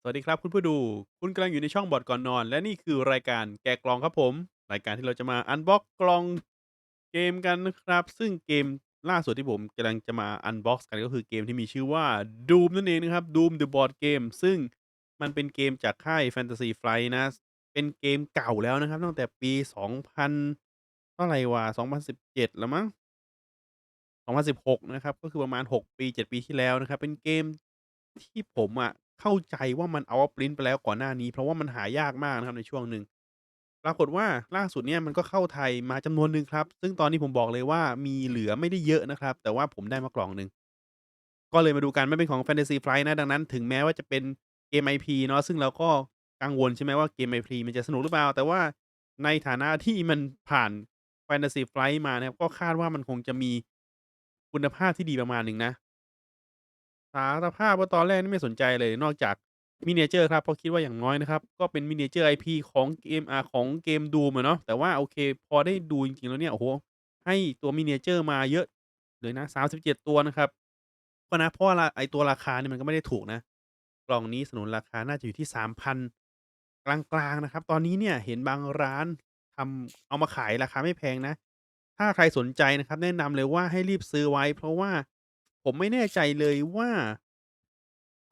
สวัสดีครับคุณผู้ดู คุณกำลังอยู่ในช่องบอดก่อนนอน และนี่คือรายการแกะกล่องครับผม รายการที่เราจะมาอันบ็อกกล่องเกมกันนะครับ ซึ่งเกมล่าสุดที่ผมกำลังจะมาอันบ็อกกันก็คือเกมที่มีชื่อว่า Doom นั่นเองนะครับ Doom the Board Game ซึ่งมันเป็นเกมจากค่าย Fantasy Flight นะ เป็นเกมเก่าแล้วนะครับ ตั้งแต่ปี 2000 เท่าไหร่วะ2017 แล้วมั้ง 2016 นะครับ ก็คือประมาณ 6 ปี 7 ปีที่แล้วนะครับ เป็นเกมที่ผมอะ เข้าใจว่ามัน out of print ไปแล้วก่อนหน้านี้ เพราะว่ามันหายากมากนะครับในช่วงหนึ่ง ปรากฏว่าล่าสุดเนี่ยมันก็เข้าไทยมาจำนวนหนึ่งครับ ซึ่งตอนนี้ผมบอกเลยว่ามีเหลือไม่ได้เยอะนะครับ แต่ว่าผมได้มากล่องหนึ่ง ก็เลยมาดูกันไมันเป็นของ Fantasy Flight นะ ดังนั้น ถึงแม้ว่าจะเป็นเกม IP เนาะซึ่งเราก็กังวลใช่ไหมว่าเกม IP มันจะสนุกหรือเปล่า แต่ว่าในฐานะที่มันผ่าน Fantasy Flight มานะครับก็คาดว่ามันคงจะมีคุณภาพที่ดีประมาณหนึ่งนะ สารภาพว่าตอนแรกนี่ไม่สนใจเลยนอกจาก Miniature ครับ เพราะคิดว่าอย่างน้อยนะครับ ก็เป็น Miniature IP ของเกม อ่า ของเกม Doom อะเนาะ แต่ว่าโอเค พอได้ดูจริง ๆ แล้วเนี่ย โอ้โฮ ให้ตัว Miniature มาเยอะเลยนะ 37 ตัวนะครับ ก็นะ เพราะว่ารา ไอ้ตัวราคาเนี่ยมันก็ไม่ได้ถูกนะ กล่องนี้สนุนราคาน่าจะอยู่ที่ 3,000 กลาง ๆ นะครับ ตอนนี้เนี่ยเห็นบางร้านทำ เอามาขายราคาไม่แพงนะ ถ้าใครสนใจนะครับ แนะนำเลยว่าให้รีบซื้อไว้ เพราะว่า ผมไม่แน่ใจเลยว่า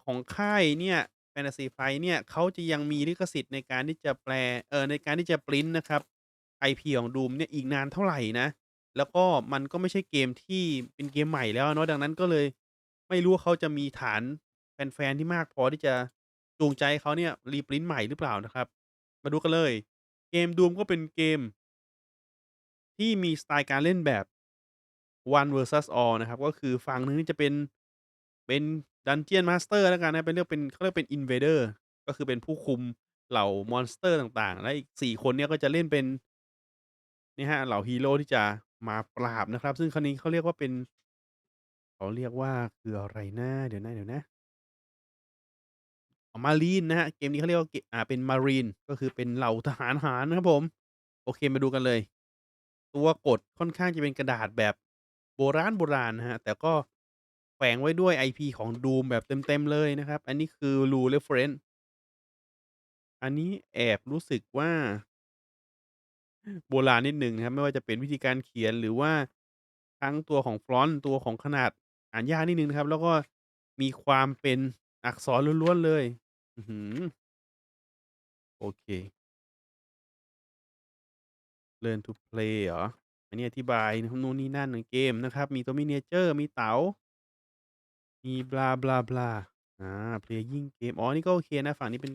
ของค่ายเนี่ย Fantasy Flight เนี่ย เขาจะยังมีลิขสิทธิ์ในการที่จะแปล เอ่อ ในการที่จะพรินต์นะครับ IP ของ Doom เนี่ย อีกนานเท่าไรนะ แล้วก็มันก็ไม่ใช่เกมที่เป็นเกมใหม่แล้วเนาะ ดังนั้นก็เลย ไม่รู้ว่าเขาจะมีฐานแฟน ๆ ที่มากพอที่จะจูงใจให้เขาเนี่ย reprint ใหม่หรือเปล่านะครับ มาดูกันเลย เกม Doom ก็เป็นเกม ที่มีสไตล์การเล่นแบบ One versus all นะครับ ก็คือฝั่งหนึ่งนี่จะเป็นเป็น Dungeon Master แล้วกันนะเป็นเรียกเป็นเขาเรียกเป็น Invader ก็คือเป็นผู้คุมเหล่ามอนสเตอร์ต่างๆ และอีก4คนเนี่ยก็จะเล่นเป็นนี่ครับเหล่าฮีโร่ที่จะมาปราบนะครับ ซึ่งคราวนี้เขาเรียกว่าเป็นเขาเรียกว่าคืออะไรนะเดี๋ยวนะๆอ๋อ Marine นนะครับเกมนี้เขาเรียกว่าเกอ่าเป็น Marine ก็คือเป็นเหล่าทหารหาญนะครับผม โอเคมาดูกันเลย ตัวกดค่อนข้างจะเป็นกระดาษแบบ โบร้ณๆนะครับ แต่ก็แฝงไว้ด้วย IP ของ Doom แบบเต็ม ๆ เลยนะครับ อันนี้คือ Rule Reference อันนี้แอบรู้สึกว่า โบราณนิดหนึ่งนะครับ ไม่ว่าจะเป็นวิธีการเขียน หรือว่าทั้งตัวของฟอนต์ ตัวของขนาด อ่านยากนิดหนึ่งนะครับ แล้วก็มีความเป็นอักษรล้วน ๆ เลย อื้อฮือ โอเค Learn to Play เหรอ? อันนี้อธิบายนู่นนี่นั่นในเกมนะครับ มีตัว Miniature มีเต๋า มี blah blah blah อา Playing Game อ๋อ นี่ก็โอเคนะ ฝั่งนี้เป็น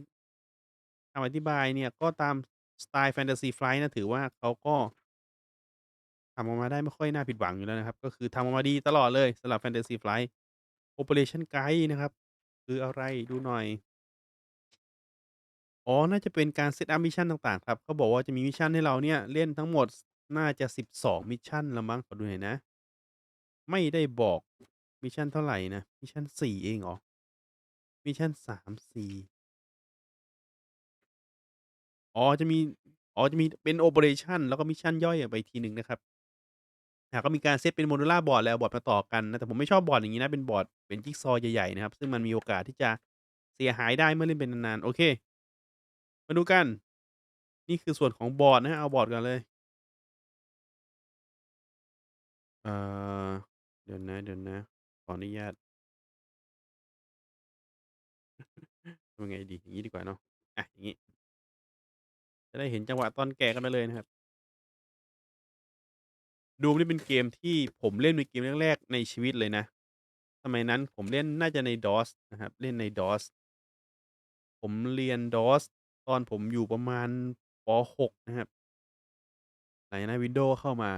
คำอธิบายเนี่ย ก็ตามสไตล์ Fantasy Flight นะ ถือว่าเขาก็ทำออกมาได้ไม่ค่อยน่าผิดหวังอยู่แล้วนะครับ ก็คือทำออกมาดีตลอดเลยสำหรับ Fantasy Flight Operation Guide นะครับ คืออะไรดูหน่อยอ๋อ น่าจะเป็นการ set up มิชชันต่าง ๆ ครับ เขาบอกว่าจะมีมิชชั่นให้เราเนี่ย เล่นทั้งหมด น่าจะ 12 มิชชั่นล้วมั้งขอดูหน่อยนะ ไม่ได้บอกมิชชั่นเท่าไหร่นะ มิชชั่น 4 เองเหรอ?มิชชั่น 3 4 อ๋อ จะมี อ๋อ จะมีเป็น Operation แล้วก็มิชชั่นย่อยไปทีหนึ่งนะครับก็มีการเซตเป็น Modular Board เลยเอาบอร์ดมาต่อกันนะ แต่ผมไม่ชอบบอร์ดอย่างงี้นะ เป็นบอร์ดเป็นจิ๊กซอว์ใหญ่ ๆ นะครับ ซึ่งมันมีโอกาสที่จะเสียหายได้เมื่อเล่นไปนานๆ โอเค มาดูกัน นี่คือส่วนของบอร์ดนะเอาบอร์ดก่อนเลย เอ่อ เดี๋ยวนะ ๆ ขออนุญาต ทำยังไงดี อย่างงี้ดีกว่าเนาะ อะ อย่างงี้ จะได้เห็นจังหวะตอนแกะกันไปเลยนะครับ Doom นี่เป็นเกมที่ผมเล่นเป็นเกมแรก ๆ ในชีวิตเลยนะ สมัยนั้นผมเล่นน่าจะใน DOS นะครับ เล่นใน DOS ผมเรียน DOS ตอนผมอยู่ประมาณ ป.6 นะครับหลังจากนั้น Windows เข้ามา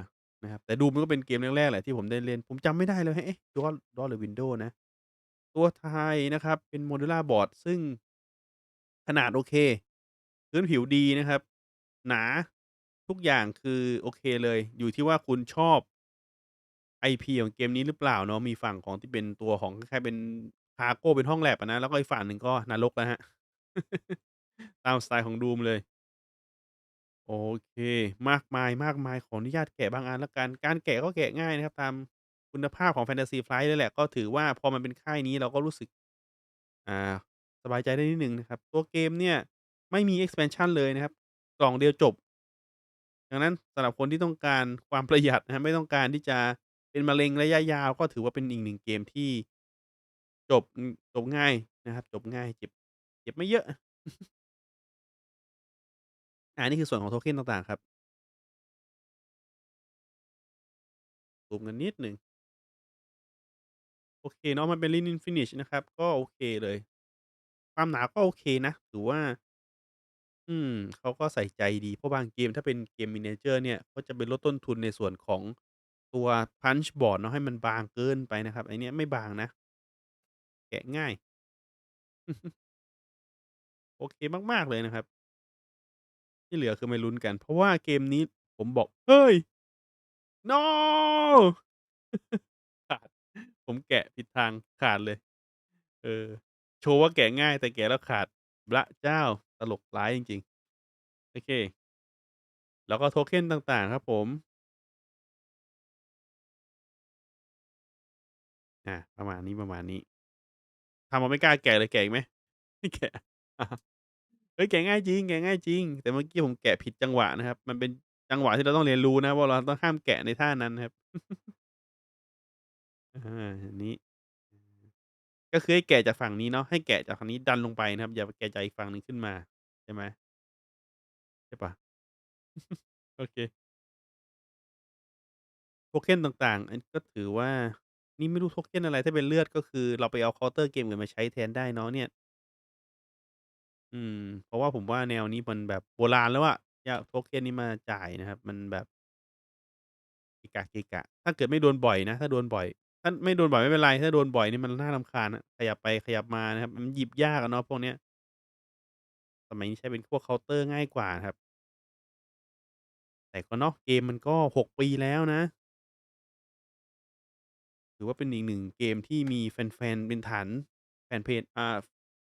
นะครับ แต่ Doom มันก็เป็นเกมแรก ๆ แหละ ที่ผมได้เล่น ผมจำไม่ได้เลย เอ๊ะ DOS DOS หรือ Windows นะ ตัวไทยนะครับเป็น Modular Board ซึ่ง ขนาดโอเค พื้นผิวดีนะครับ หนา ทุกอย่างคือโอเคเลย อยู่ที่ว่าคุณชอบ IP ของเกมนี้หรือเปล่าเนาะ มีฝั่งของที่เป็นตัวของคล้าย ๆ เป็น Cargo เป็นห้องแล็บอะนะ แล้วก็อีกฝั่งหนึ่งก็นรกนะครับ ตามสไตล์ของ Doom เลย โอเค มากมายๆขออนุญาตแกะบางอันแล้วกัน การแกะก็แกะง่ายนะครับ ตามคุณภาพของ Fantasy Flight เลยแหละ ก็ถือว่าพอมันเป็นค่ายนี้ เราก็รู้สึก อ่า สบายใจได้นิดหนึ่งนะครับ ตัวเกมเนี่ยไม่มี expansion เลยนะครับ กล่องเดียวจบ ดังนั้นสำหรับคนที่ต้องการความประหยัดนะครับ ไม่ต้องการที่จะเป็นมะเร็งระยะยาว ก็ถือว่าเป็นอีกหนึ่งเกมที่ จบ อืม จบง่ายนะครับ จบง่าย เจ็บ เจ็บไม่เยอะ อา นี่คือส่วนของ token ต่าง ๆ ครับ ซูมกันนิดหนึ่ง โอเคเนาะ มันเป็น Rim Infinite นะครับ ก็โอเคเลย ความหนาก็โอเคนะ ถือว่า อืม เขาก็ใส่ใจดี เพราะบางเกมถ้าเป็นเกม Miniature เนี่ยเขาจะไปลดต้นทุนในส่วนของตัว punch board เนาะ ให้มันบางเกินไปนะครับ ไอ้เนี่ยไม่บางนะ แกะง่ายโอเคมาก ๆ เลยนะครับ ที่เหลือคือไมาลุ้นกัน เพราะว่าเกมนี้ผมบอก เฮ้ย No ขาด ผมแกะผิดทางขาดเลย เออ โชว์ว่าแกะง่ายแต่แกะแล้วขาดพระเจ้าตลกร้ายจริงๆ โอเค แล้วก็ token ต่างๆ ครับผม อ่า ประมาณนี้ๆทำเอาไม่กล้าแกะเลยแกะอีกไหม?ไม่แกะ เฮ้ย แกะง่ายจริง แกะง่ายจริง แต่เมื่อกี้ผมแกะผิดจังหวะนะครับ มันเป็นจังหวะที่เราต้องเรียนรู้นะว่า เราต้องห้ามแกะในท่านั้นนะครับ อาอันนี้ อืมก็คือให้แกะจากฝั่งนี้เนาะ ให้แกะจากฝั่งนี้ดันลงไปนะครับ อย่าไปแกะจากอีกฝั่งหนึ่งขึ้นมา ใช่ไหม?ใช่เปล่า?โอเค token ต่าง ๆ อัน ก็ถือว่า นี่ไม่รู้ token อะไร ถ้าเป็นเลือด ก็คือเราไปเอาเคาน์เตอร์เกมอื่นมาใช้แทนได้เนาะเนี่ย อืม เพราะว่าผมว่าแนวนี้มันแบบโบราณแล้วอะ จะเอา token นี้มาจ่ายนะครับ มันแบบเกะกะ ถ้าเกิดไม่โดนบ่อยนะ ถ้าโดนบ่อย ถ้าไม่โดนบ่อยไม่เป็นไร ถ้าโดนบ่อยนี่มันน่ารำคาญอะขยับไปขยับมานะครับ มันหยิบยากอะเนาะพวกเนี้ย สมัยนี้ใช้เป็นพวกเคาน์เตอร์ง่ายกว่าครับ แต่ก็เนาะ เกมมันก็ 6 ปีแล้วนะ ถือว่าเป็นอีกหนึ่งเกมที่มีแฟน ๆ เป็นฐาน แฟนเพจ อ่า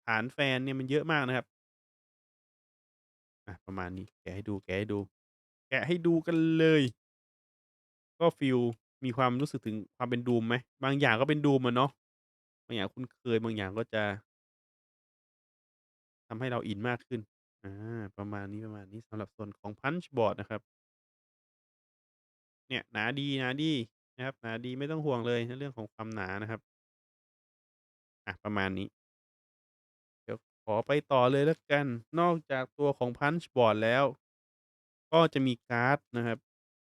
ฐานแฟนเนี่ยมันเยอะมากนะครับ ประมาณนี้ แกะให้ดู แกะให้ดู แกะให้ดูกันเลย ก็ฟีลมีความรู้สึกถึงความเป็น Doom ไหม?บางอย่างก็เป็น Doom อะเนาะ บางอย่างคุ้นเคย บางอย่างก็จะ ทำให้เราอินมากขึ้น อา ประมาณนี้ๆสำหรับส่วนของ punch board นะครับ เนี่ย หนาดีๆนาดีนะครับ หนาดี ไม่ต้องห่วงเลยในเรื่องของความหนานะครับอะประมาณนี้ ขอไปต่อเลยแล้วกัน นอกจากตัวของ punch board แล้ว ก็จะมีการ์ดนะครับ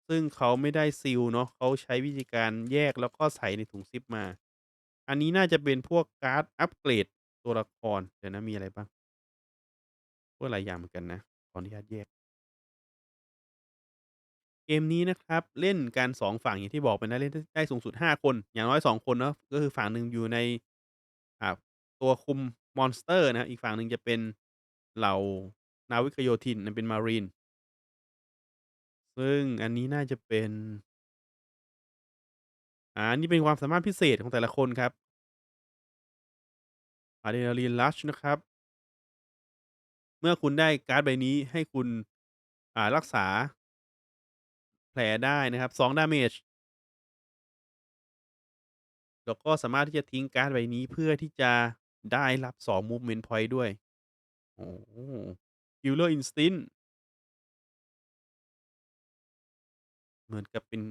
ซึ่งเขาไม่ได้ซีลเนาะ เขาใช้วิธีการแยกแล้วก็ใส่ในถุงซิปมา อันนี้น่าจะเป็นพวกการ์ดอัปเกรดตัวละคร เดี๋ยวนะ มีอะไรบ้าง พว?กหลายอย่างเหมือนกันนะ ขออนุญาตแยก เกมนี้นะครับ เล่นกัน 2 ฝั่งอย่างที่บอกไปนะ เล่นได้สูงสุด 5 คน อย่างน้อย 2 คนเนาะ ก็คือฝั่งหนึ่งอยู่ใน อ่า ตัวคุม มอนสเตอร์นะครับ อีกฝั่งหนึ่งจะเป็นเหล่านาวิกโยธินน่ะเป็น Marine ซึ่งอันนี้น่าจะเป็นอาน,นี่เป็นความสามารถพิเศษของแต่ละคนครับ Adrenaline Rush นะครับ เมื่อคุณได้การ์ดใบนี้ให้คุณ อ่ารักษาแผลได้นะครับ2 damage แล้วก็สามารถที่จะทิ้งการ์ดใบนี้เพื่อที่จะ ได้รับ 2 movement point ด้วย โอ้โฮ Killer Instinct เหมือนกับเป็น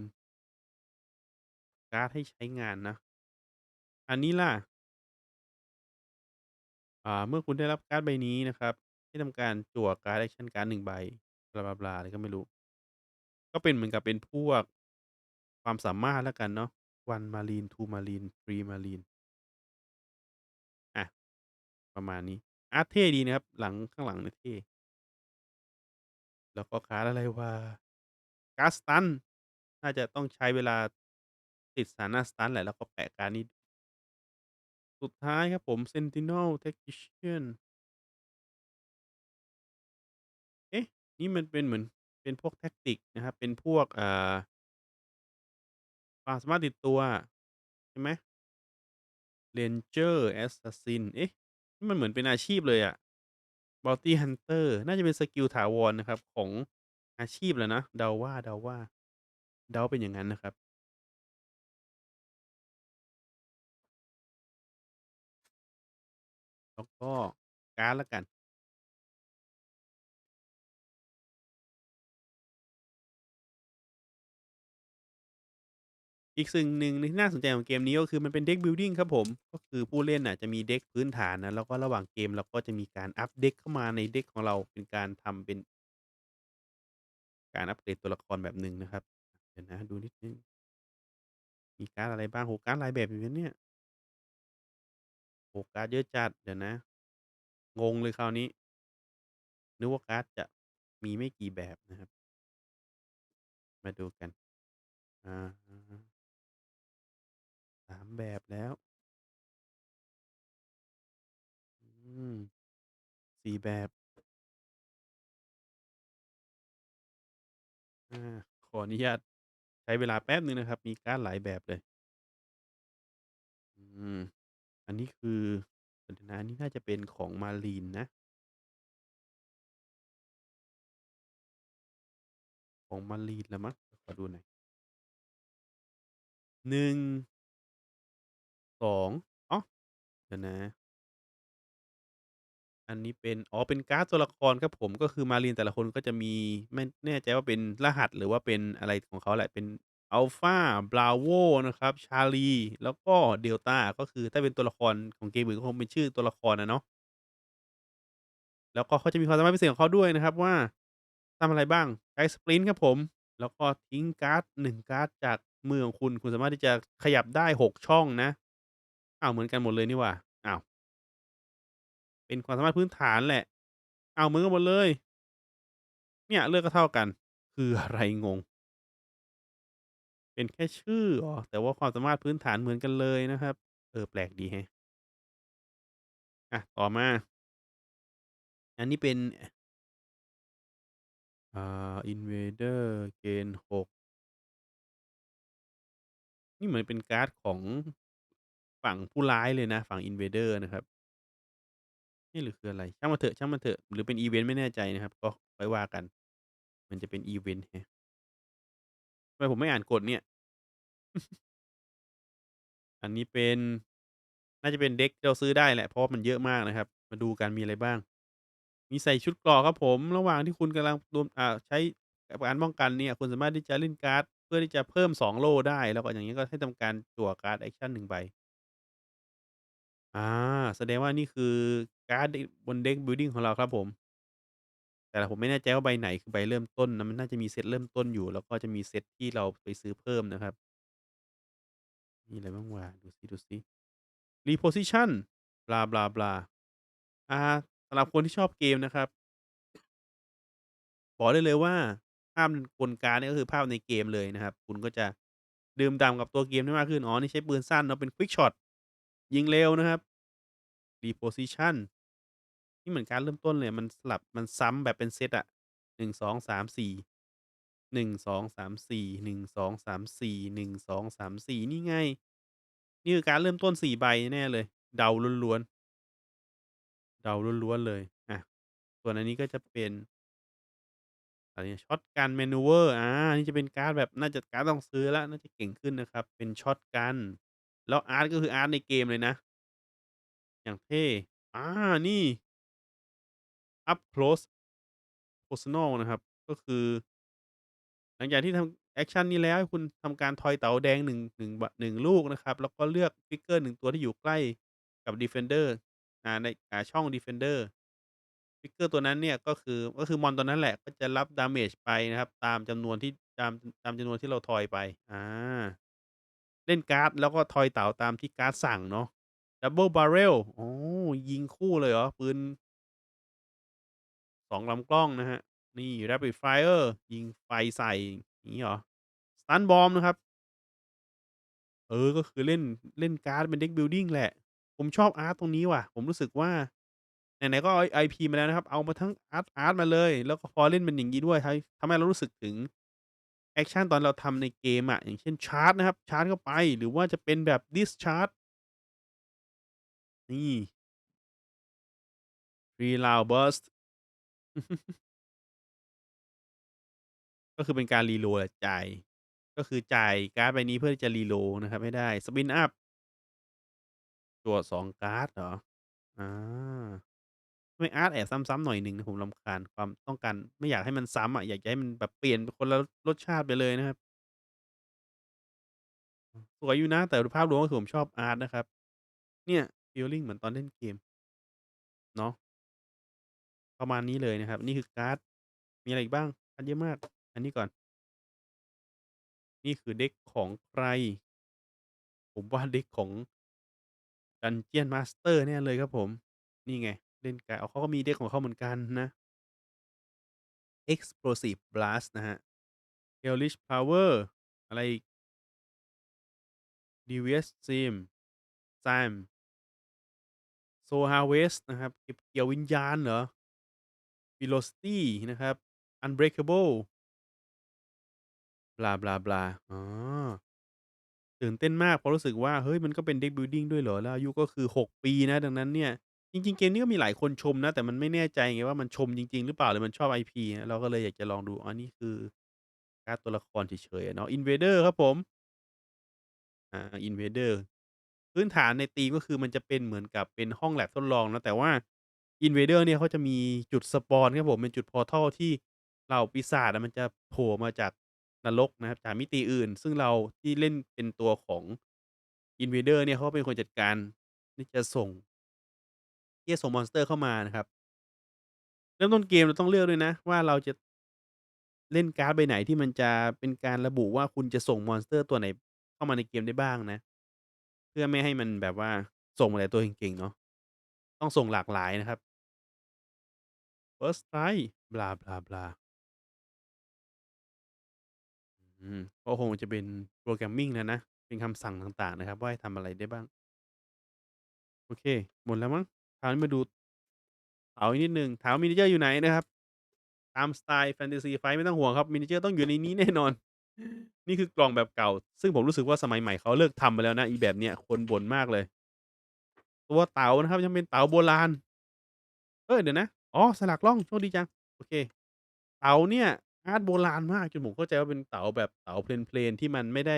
การ์ดให้ใช้งานนะ อันนี้ล่ะ?อ่า เมื่อคุณได้รับการ์ดใบนี้นะครับ ให้ทำการจั่วการ์ดแอกชันการ์ด 1 ใบ บลาๆๆอะไรก็ไม่รู้ ก็เป็นเหมือนกับเป็นพวก ความสามารถแล้วกันเนาะ 1 Marine 2 Marine 3 Marine อะ ประมาณนี้ อาร์ตเท่ดีนะครับ หลัง ข้างหลังเนี่ยเท่ แล้วก็การ์ดอะไรวะ การ์ด Stun น่าจะต้องใช้เวลาติดสถานะ Stun แหละ แล้วก็แปะการ์ดนี้ สุดท้ายครับผม Sentinel Tactician เอ๊ะ นี่มันเป็นเหมือน เป็นพวก Tactics นะครับ เป็นพวก อ่า ความสามารถติดตัว ใช่ไหม? Ranger Assassin เอ๊ะ มันเหมือนเป็นอาชีพเลยอะ Bounty Hunter น่าจะเป็นสกิลถาวรนะครับ ของอาชีพแหละนะ เดาว่า เดาว่า เดาเป็นอย่างนั้นนะครับ แล้วก็ การ์ดแล้วกัน อีกสิ่งหนึ่งที่น่าสนใจของเกมนี้ก็คือมันเป็น Deck Building ครับผม ก็คือผู้เล่นน่ะจะมี Deck พื้นฐานนะแล้วก็ระหว่างเกมเราก็จะมีการอัป Deck เข้ามาใน Deck ของเราเป็นการทำเป็นการอัปเกรดตัวละครแบบหนึ่งนะครับ เดี๋ยวนะดูนิดนึง มีการดอะไรบ้างโอ้โฮการดหลายแบบอยู่นะเนี่ยโอ้การดเยอะจัดเดี๋ยวนะ งงเลยคราวนี้ นึกว่าการ์ดจะมีไม่กี่แบบนะครับ มาดูกันอะฮะ 3 แบบแล้ว อืม 4 แบบ อา ขออนุญาต ใช้เวลาแป๊บหนึ่งนะครับ มีการ์ดหลายแบบเลย อืม อันนี้คือ เดี๋ยวนะ อันนี้น่าจะเป็นของ Marine นะ ของ Marine ละมั้ง ขอดูหน่อย 1 2 อ๋อ เดี๋ยวนะ อันนี้เป็น อ๋อ เป็นการ์ดตัวละครครับผม ก็คือ Marine แต่ละคนก็จะมี ไม่แน่ใจว่าเป็นรหัส หรือว่าเป็นอะไรของเขาแหละ เป็น Alpha Bravo นะครับ Charlie แล้วก็ Delta ก็คือถ้าเป็นตัวละครของเกมอื่น ก็คงเป็นชื่อตัวละครอะเนาะ แล้วก็เขาจะมีความสามารถพิเศษของเขาด้วยนะครับว่า ทำอะไรบ้าง ใช้ Sprint ครับผม แล้วก็ทิ้งการ์ด 1 การ์ดจากมือของคุณ คุณสามารถที่จะขยับได้ 6 ช่องนะ อ้าว เหมือนกันหมดเลยนี่หว่า อ้าว เป็นความสามารถพื้นฐานแหละ อ้าว เหมือนกันหมดเลย เนี่ย เลือกก็เท่ากัน คืออะไร งง เป็นแค่ชื่อเหรอ แต่ว่าความสามารถพื้นฐานเหมือนกันเลยนะครับ เออ แปลกดีแฮะ อะ ต่อมา อันนี้เป็น อ่า Invader Gain 6นี่เหมือนเป็นการ์ดของ ฝั่งผู้ร้ายเลยนะ ฝั่ง Invader นะครับเอ๊ะหรือคืออะไร ช่างมันเถอะ ช่างมันเถอะ หรือเป็นอิเวนต์ไม่แน่ใจนะครับ ก็ค่อยว่ากันมือนจะเป็นอิเวนต์แฮะทำไมผมไม่อ่านกฎเนี่ย?อันนี้เป็น น่าจะเป็น Deck ที่เราซื้อได้แหละ เพราะว่ามันเยอะมากนะครับ มาดูกันมีอะไรบ้าง มีใส่ชุดเกราะครับผม ระหว่างที่คุณกำลังรวม อ่า ใช้การป้องกันเนี่ย คุณสามารถที่จะเล่นการ์ด เพื่อที่จะเพิ่ม 2 โล่ได้ แล้วก็อย่างงี้ก็ให้ทำการจั่วการ์ดแอกชัน 1 ใบ อา แสดงว่านี่คือการ์ดบน Deck Building ของเราครับผม แต่ผมไม่แน่ใจว่าใบไหนคือใบเริ่มต้นนะ มันน่าจะมีเซตเริ่มต้นอยู่ แล้วก็จะมีเซตที่เราไปซื้อเพิ่มนะครับ มีอะไรบ้างวะ ดูซิๆ Reposition บลาๆๆอ่า สำหรับคนที่ชอบเกมนะครับ บอกได้เลยว่า ภาพบนการ์ดเนี่ย ก็คือภาพในเกมเลยนะครับ คุณก็จะดื่มด่ำกับตัวเกมได้มากขึ้น อ๋อ นี่ใช้ปืนสั้นเนาะ เป็น Quickshot ยิงเร็วนะครับ Reposition นี่เหมือนการเริ่มต้นเลย มันสลับมันซ้ำแบบเป็นเซตอะ1 2 3 4 1 2 3 4 1 2 3 4 1 2 3 4นี่ไง นี่คือการเริ่มต้น4ใบแน่เลย เดาล้วนๆ เดาล้วนๆเลยอะส่วนอันนี้ก็จะเป็นอะไร Shotgun Maneuver อานี่จะเป็นการ์ดแบบน่าจะการ์ดต้องซื้อแล้วน่าจะเก่งขึ้นนะครับ เป็น Shotgun แล้วอาร์ตก็คืออาร์ตในเกมเลยนะ อย่างเท่ อ่า นี่ Up Close Personal นะครับ ก็คือ หลังจากที่ทำแอกชันนี้แล้วให้คุณทำการทอยเต๋าแดง 1- 1บ1ลูกนะครับ แล้วก็เลือกฟิกเกอร์1ตัวที่อยู่ใกล้กับ Defender อ่าในอ่าช่อง Defender ฟิกเกอร์ตัวนั้นเนี่ยก็คือก็คือมอนตัวนั้นแหละก็จะรับ damage ไปนะครับ ตามจำนวนที่ตามตามจำนวนที่เราทอยไป อ่า เล่นการ์ดแล้วก็ทอยเต๋าตามที่การ์ดสั่งเนาะ Double Barrel อ๋อยิงคู่เลยเหรอ?ปืน2ลำกล้องนะครับนี่ Rapid Fire ยิงไฟใส่อย่างงี้เหรอ? Stun Bomb นะครับ เออ ก็คือเล่นเล่นการ์ดเป็น Deck Building แหละ ผมชอบอาร์ตตรงนี้ว่ะ ผมรู้สึกว่า ไหน ๆ ก็เอา IP มาแล้วนะครับ เอามาทั้งอาร์ตอาร์ตมาเลย แล้วก็พอเล่นเป็นอย่างงี้ด้วยทำให้เรารู้สึกถึง แอกชันตอนเราทำในเกมอะ อย่างเช่น ชาร์จนะครับ ชาร์จเข้าไป หรือว่าจะเป็นแบบ Discharge นี่3 Round Burst ก็คือเป็นการ reroll แหละจ่าย ก็คือจ่ายการ์ดใบนี้เพื่อที่จะ reroll นะครับ ให้ได้ Spin Up จั่ว2การ์ดเหรอ?อ่า ทำไมอาร์ตแอบซ้ำ ๆ หน่อยหนึ่งนะผมรำคาญ ความต้องการ ไม่อยากให้มันซ้ำอะ อยากจะให้มันแบบเปลี่ยนคนละรสชาติไปเลยนะครับ สวยอยู่นะ แต่ภาพรวมก็คือผมชอบอาร์ตนะครับ เนี่ยฟีลลิงเหมือนตอนเล่นเกม เนาะ ประมาณนี้เลยนะครับ นี่คือการ์ด มีอะไรอีกบ้าง การ์ดเยอะมาก อันนี้ก่อน นี่คือเด็กของใคร ผมว่าเด็กของ Dungeon Master แน่เลยครับผม นี่ไง เล่นการ์ดอ้าเขาก็มีเด็กของเขาเหมือนกันนะ Explosive Blast นะครับ Hellish Power อะไรอีก Devious Stream Slime Soul Harvest นะครับ เก็บเกี่ยววิญญาณเหรอ Velocity นะครับ Unbreakable บลาๆๆอ๋อ ตื่นเต้นมาก เพราะรู้สึกว่า เฮ้ย มันก็เป็น Deck Building ด้วยเหรอ แล้วอายุก็คือ 6 ปีนะ ดังนั้นเนี่ย จริง ๆ เกมนี้ก็มีหลายคนชมนะ แต่มันไม่แน่ใจไงว่า มันชมจริง ๆ หรือเปล่า หรือมันชอบ IP เราก็เลยอยากจะลองดู อ๋อ นี่คือการ์ดตัวละครเฉย ๆ อะเนาะ Invader ครับผม อา Invader พื้นฐานในธีม ก็คือมันจะเป็นเหมือนกับเป็นห้อง lab ทดลองเนาะ แต่ว่า Invader เนี่ย เขาจะมีจุดสปอนครับผม เป็นจุด Portal ที่เหล่าปีศาจอะ มันจะโผล่มาจากนรกนะครับ จากมิติอื่น ซึ่งเราที่เล่นเป็นตัวของ Invader เนี่ย เขาก็เป็นคนจัดการ ที่จะส่ง ที่จะส่งมอนสเตอร์เข้ามานะครับ เริ่มต้นเกมเราต้องเลือกด้วยนะ ว่าเราจะเล่นการ์ดใบไหนที่มันจะเป็นการระบุว่าคุณจะส่งมอนสเตอร์ตัวไหนเข้ามาในเกมได้บ้างนะ เพื่อไม่ให้มันแบบว่าส่งมาแต่ตัวเก่งๆเนาะต้องส่งหลากหลายนะครับ First Strike บลาๆๆอืมก็คงจะเป็น Programming แล้วนะ เป็นคำสั่งต่างๆนะครับ ว่าให้ทำอะไรได้บ้าง โอเค หมดแล้วมั้ง คราวนี้มาดูเต๋าอีกนิดหนึ่ง ถามว่า Miniature อยู่ไหนนะครับ ตามสไตล์ Fantasy Flight ไม่ต้องห่วงครับ Miniature ต้องอยู่ในนี้แน่นอน นี่คือกล่องแบบเก่า ซึ่งผมรู้สึกว่าสมัยใหม่เขาเลิกทำไปแล้วนะ อีแบบเนี้ยคนบ่นมากเลย ตัวเต๋านะครับยังเป็นเต๋าโบราณ เออเดี๋ยวนะ อ๋อสลักร่องโชคดีจัง โอเค เต๋าเนี่ยอาร์ตโบราณมากจนผมเข้าใจว่าเป็นเต๋าแบบเต๋าเพลนๆที่มันไม่ได้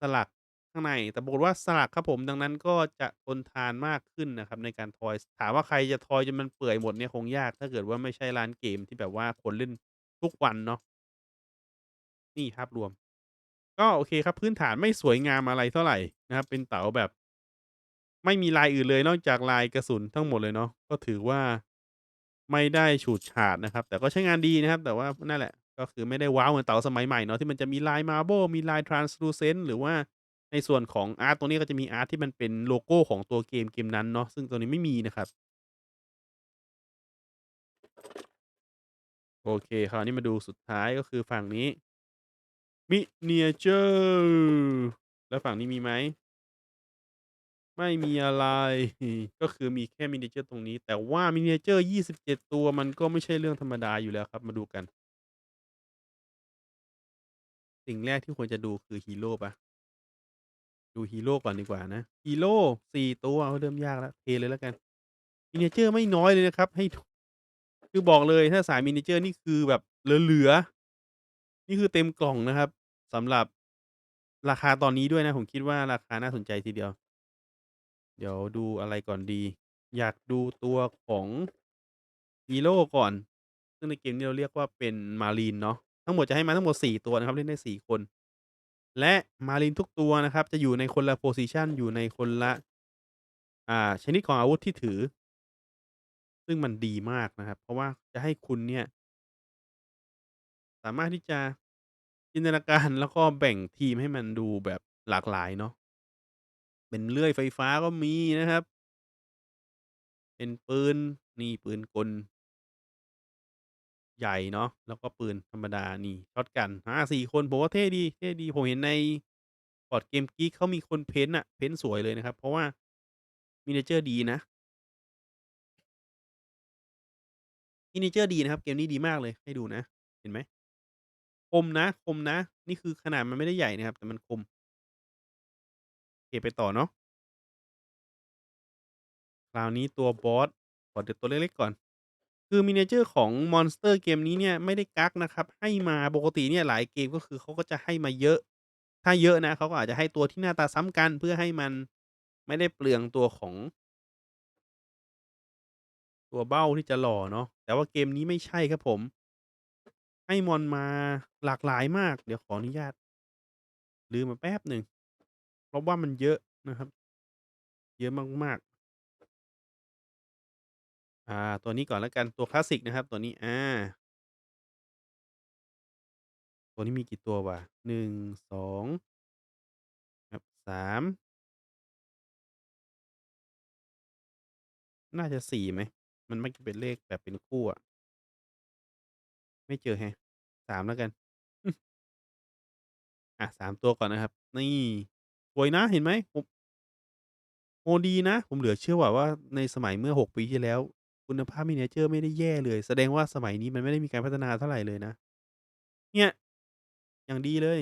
สลัก ข้างใน แต่ปรากฏว่าสลักครับผม ดังนั้นก็จะทนทานมากขึ้นนะครับในการทอย ถามว่าใครจะทอยจนมันเปื่อยหมดเนี่ยคงยาก ถ้าเกิดว่าไม่ใช่ร้านเกมที่แบบว่าคนเล่นทุกวันเนาะ นี่ภาพรวม ก็โอเคครับ พื้นฐานไม่สวยงามอะไรเท่าไรนะครับ เป็นเต๋าแบบ ไม่มีลายอื่นเลยนอกจากลายกระสุนทั้งหมดเลยเนาะ ก็ถือว่า ไม่ได้ฉูดฉาดนะครับ แต่ก็ใช้งานดีนะครับ แต่ว่านั่นแหละ ก็คือไม่ได้ว้าวเหมือนเต๋าสมัยใหม่เนาะ ที่มันจะมีลาย Marble มีลาย Translucent หรือว่า ในส่วนของอาร์ตตรงนี้ก็จะมีอาร์ตที่มันเป็นโลโก้ของตัวเกมเกมนั้นเนาะ ซึ่งตัวนี้ไม่มีนะครับ โอเค คราวนี้มาดูสุดท้ายก็คือฝั่งนี้ Miniature แล้วฝั่งนี้มีไหม ไม่มีอะไร ก็คือมีแค่ Miniature ตรงนี้ แต่ว่า Miniature 27ตัวมันก็ไม่ใช่เรื่องธรรมดาอยู่แล้วครับ มาดูกัน สิ่งแรกที่ควรจะดูคือฮีโร่ปล่า ดูฮีโร่ก่อนดีกว่านะ ฮีโร่ 4 ตัว เริ่มยากแล้ว เทเลยแล้วกัน Miniature ไม่น้อยเลยนะครับ ให้ คือบอกเลยถ้าสาย Miniature นี่คือแบบเหลือๆ นี่คือเต็มกล่องนะครับสำหรับราคาตอนนี้ด้วยนะ ผมคิดว่าราคาน่าสนใจทีเดียว เดี๋ยวดูอะไรก่อนดี อยากดูตัวของฮีโร่ก่อน ซึ่งในเกมนี้เราเรียกว่าเป็น Marine เนาะ ทั้งหมดจะให้มาทั้งหมด 4 ตัวนะครับ เล่นได้ 4 คน และ Marine ทุกตัวนะครับ จะอยู่ในคนละ Position อยู่ในคนละ อ่า ชนิดของอาวุธที่ถือ ซึ่งมันดีมากนะครับ เพราะว่าจะให้คุณเนี่ย สามารถที่จะจินตนาการ แล้วก็แบ่งทีมให้มันดูแบบหลากหลายเนาะเป็นเลื่อยไฟฟ้าก็มีนะครับ เป็นปืนนี่ปืนกล ใหญ่เนาะ แล้วก็ปืนธรรมดา นี่ช็อตกัน อา 4 คน ผมว่าเท่ดี เท่ดี ผมเห็นใน Board Game Geek เขามีคนเพ้นต์อะ เพ้นต์สวยเลยนะครับ เพราะว่า Miniature ดีนะ Miniature ดีนะครับ เกมนี้ดีมากเลย ให้ดูนะ เห็นไหม คมนะ คมนะ นี่คือขนาดมันไม่ได้ใหญ่นะครับ แต่มันคม โอเค ไปต่อเนาะ คราวนี้ตัวบอส ขอเด็ดตัวเล็ก ๆ ก่อน คือ Miniature ของ Monster เกมนี้เนี่ยไม่ได้กักนะครับ ให้มา ปกติเนี่ยหลายเกม ก็คือเขาก็จะให้มาเยอะ ถ้าเยอะนะเขาก็อาจจะให้ตัวที่หน้าตาซ้ำกัน เพื่อให้มันไม่ได้เปลืองตัวของ ตัวเบ้าที่จะหล่อเนาะ แต่ว่าเกมนี้ไม่ใช่ครับผม ให้มอนมาหลากหลายมาก เดี๋ยวขออนุญาต ลืมมาแป๊บหนึ่ง เพราะว่ามันเยอะนะครับ เยอะมาก ๆ อ่า ตัวนี้ก่อนแล้วกัน ตัวคลาสสิกนะครับตัวนี้ อา ตัวนี้มีกี่ตัววะ 1 2 ครับ 3 น่าจะ 4 ไหม มันมักจะเป็นเลขแบบเป็นคู่อะ ไม่เจอแฮะ 3 แล้วกัน อืออะ3ตัวก่อนนะครับ นี่ สวยนะ เห็นไหม ผม โอ้ ดีนะ ผมเหลือเชื่อว่า ว่าในสมัยเมื่อ 6 ปีที่แล้ว คุณภาพ Miniature ไม่ได้แย่เลย แสดงว่าสมัยนี้มันไม่ได้มีการพัฒนาเท่าไรเลยนะ เนี่ย อย่างดีเลย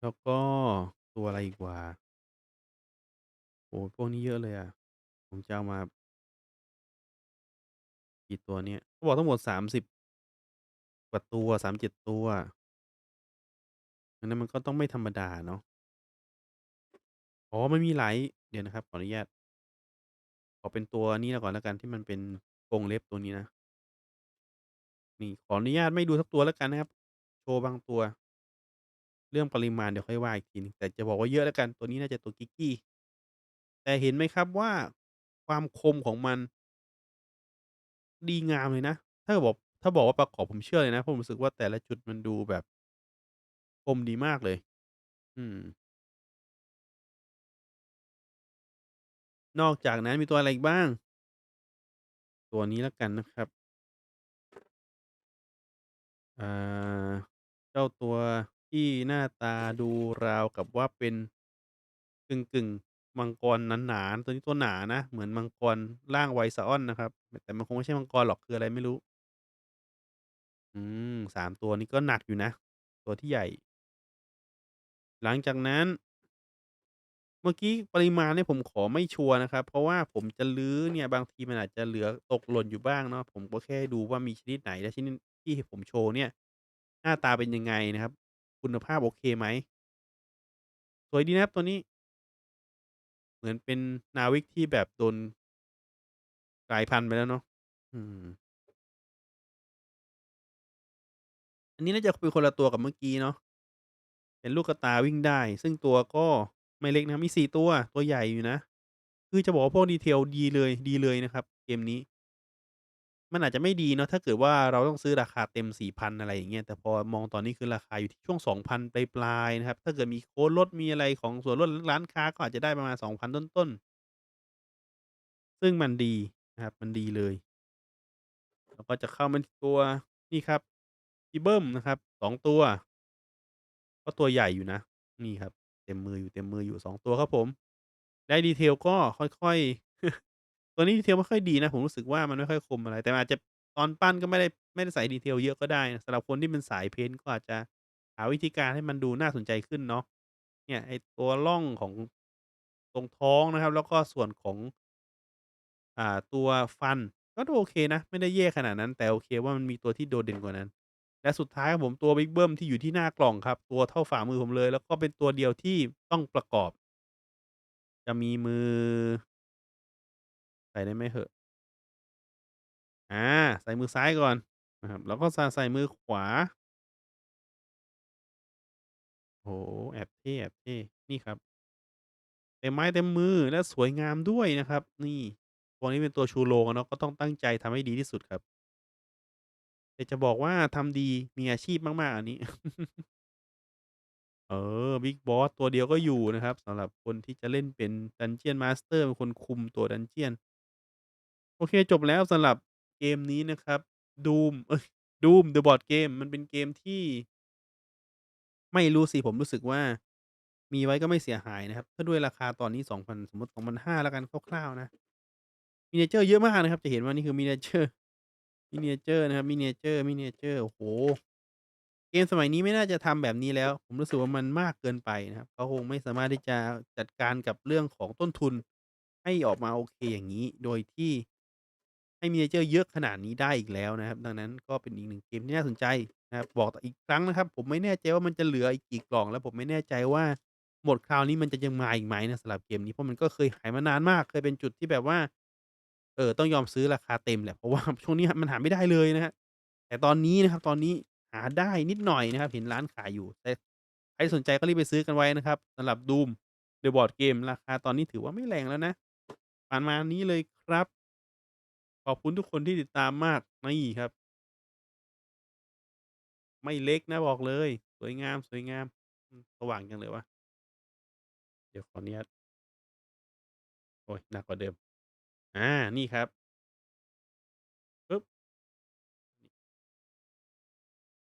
แล้วก็ตัวอะไรอีกวะ?โอ้โฮ พวกนี้เยอะเลยอะ ผมจะเอามา กี่ตัวเนี่ย เขาบอกทั้งหมด 30 กว่าตัว 37 ตัว อันนั้นมันก็ต้องไม่ธรรมดาเนาะ อ๋อ มันมีหลาย เดี๋ยวนะครับ ขออนุญาต ขอเป็นตัวนี้ก่อนแล้วกัน ที่มันเป็นกรงเล็บตัวนี้นะ นี่ ขออนุญาตไม่ดูสักตัวแล้วกันนะครับ โชว์บางตัว เรื่องปริมาณเดี๋ยวค่อยว่าอีกทีหนึ่ง แต่จะบอกว่าเยอะแล้วกัน ตัวนี้น่าจะตัวกิ๊กกี้ แต่เห็นไหมครับว่า ความคมของมัน ดีงามเลยนะ ถ้าบอก ถ้าบอกว่าประกอบผมเชื่อเลยนะ เพราะผมรู้สึกว่า แต่ละจุดมันดูแบบ คมดีมากเลย อืม นอกจากนั้นมีตัวอะไรอีกบ้าง?ตัวนี้แล้วกันนะครับ อ่า เจ้าตัวที่หน้าตาดูราวกับว่าเป็น กึ่ง ๆ มังกรหนา ๆ ตัวนี้ตัวหนานะ เหมือนมังกรร่าง Wyzaon นะครับแต่มันคงไม่ใช่มังกรหรอก คืออะไรไม่รู้ อืม 3 ตัวนี้ก็หนักอยู่นะ ตัวที่ใหญ่ หลังจากนั้น เมื่อกี้ปริมาณเนี่ยผมขอไม่ชัวร์นะครับ เพราะว่าผมจะรื้อเนี่ย บางทีมันอาจจะเหลือตกหล่นอยู่บ้างเนาะ ผมก็แค่ดูว่ามีชนิดไหน และชนิดที่ผมโชว์เนี่ย หน้าตาเป็นยังไงนะครับ คุณภาพโอเคไหม สวยดีนะครับตัวนี้ เหมือนเป็นนาวิกที่แบบโดน กลายพันธุ์ไปแล้วเนาะ อืม อันนี้น่าจะเป็นคนละตัวกับเมื่อกี้เนาะ เป็นลูกกระตาวิ่งได้ ซึ่งตัวก็ ไม่เล็กนะ มี4ตัว ตัวใหญ่อยู่นะ คือจะบอกว่าพวก detail ดีเลยดีเลยนะครับ เกมนี้ มันอาจจะไม่ดีเนาะถ้าเกิดว่าเราต้องซื้อราคาเต็ม4,000อะไรอย่างเงี้ยแต่พอมองตอนนี้คือราคาอยู่ที่ช่วง2,000ปลายๆนะครับ ถ้าเกิดมีโค้ดลดมีอะไรของส่วนลดร้านค้าก็อาจจะได้ประมาณ2,000ต้นๆซึ่งมันดีนะครับ มันดีเลยแล้วก็จะเข้ามาตัวนี่ครับพี่เบิ้มนะครับ2ตัว ก็ตัวใหญ่อยู่นะ นี่ครับ เต็มมืออยู่ๆ2ตัวครับผม ได้ detail ก็ค่อยๆ ตัวนี้ detail ไม่ค่อยดีนะ ผมรู้สึกว่ามันไม่ค่อยคมอะไร แต่อาจจะตอนปั้นก็ไม่ได้ไม่ได้ใส่ detail เยอะก็ได้นะสำหรับคนที่เป็นสายเพ้นก็อาจจะหาวิธีการให้มันดูน่าสนใจขึ้นเนาะเนี่ยไอตัวร่องของตรงท้องนะครับ แล้วก็ส่วนของ อ่าตัวฟันก็ดูโอเคนะ ไม่ได้แย่ขนาดนั้น แต่โอเคว่ามันมีตัวที่โดดเด่นกว่านั้น และสุดท้ายครับผม ตัวบิ๊กเบิ้มที่อยู่ที่หน้ากล่องครับ ตัวเท่าฝ่ามือผมเลย แล้วก็เป็นตัวเดียวที่ต้องประกอบ จะมีมือ ใส่ได้ไหมเหอะ อา ใส่มือซ้ายก่อนนะครับ แล้วก็ ส ใส่มือขวา โอ้โฮ แอบเท่แอบเท่นี่ครับ เต็มไม้เต็มมือ และสวยงามด้วยนะครับ นี่ ตัวนี้เป็นตัวชูโรงอะเนาะ ก็ต้องตั้งใจทำให้ดีที่สุดครับ แต่จะบอกว่าทำดีมีอาชีพมาก ๆ อันนี้ เออ Big Boss ตัวเดียวก็อยู่นะครับ สำหรับคนที่จะเล่นเป็น Dungeon Master เป็นคนคุมตัว Dungeon โอเค จบแล้วสำหรับเกมนี้นะครับ Doom เอ๊ย Doom: The Board Game มันเป็นเกมที่ ไม่รู้สิ ผมรู้สึกว่า มีไว้ก็ไม่เสียหายนะครับ ถ้าด้วยราคาตอนนี้ 2,000 สมมติ 2,500 แล้วกันคร่าว ๆ นะ Miniature เยอะมากนะครับ จะเห็นว่านี่คือ Miniature Miniature นะครับ Miniature Miniature โอ้โฮเกมสมัยนี้ไม่น่าจะทำแบบนี้แล้ว ผมรู้สึกว่ามันมากเกินไปนะครับเขาคงไม่สามารถที่จะจัดการกับเรื่องของต้นทุน ให้ออกมาโอเคอย่างงี้ โดยที่ให้ Miniature เยอะขนาดนี้ได้อีกแล้วนะครับ ดังนั้นก็เป็นอีก1เกมที่น่าสนใจนะครับบอกอีกครั้งนะครับ ผมไม่แน่ใจว่ามันจะเหลืออีกกี่กล่อง และผมไม่แน่ใจว่าหมดคราวนี้มันจะยังมาอีกไหมนะสำหรับเกมนี้เพราะมันก็เคยหายมานานมาก เคยเป็นจุดที่แบบว่า เออ ต้องยอมซื้อราคาเต็มแหละ เพราะ ว่า ช่วงนี้มันหาไม่ได้เลยนะครับ แต่ตอนนี้นะครับ ตอนนี้หาได้นิดหน่อยนะครับ เห็นร้านขายอยู่ แต่ใครสนใจก็รีบไปซื้อกันไว้นะครับ สำหรับ Doom: The Board Game ราคาตอนนี้ถือว่าไม่แรงแล้วนะ ประมาณนี้เลยครับ ขอบคุณทุกคนที่ติดตามมาก นี่ครับ ไม่เล็กนะบอกเลย สวยงามๆอืม สว่างจังเลยวะ เดี๋ยวขออนุญาต โอ๊ย หนักกว่าเดิม อา นี่ครับ ปึ๊บ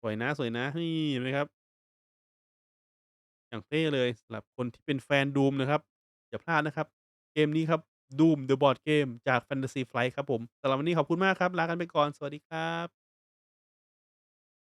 สวยนะ สวยนะ นี่เห็นไหมครับ?อย่างเท่เลย สำหรับคนที่เป็นแฟน Doom นะครับ อย่าพลาดนะครับ เกมนี้ครับ Doom: The Board Game จาก Fantasy Flight ครับผม สำหรับวันนี้ขอบคุณมากครับ ลากันไปก่อน สวัสดีครับ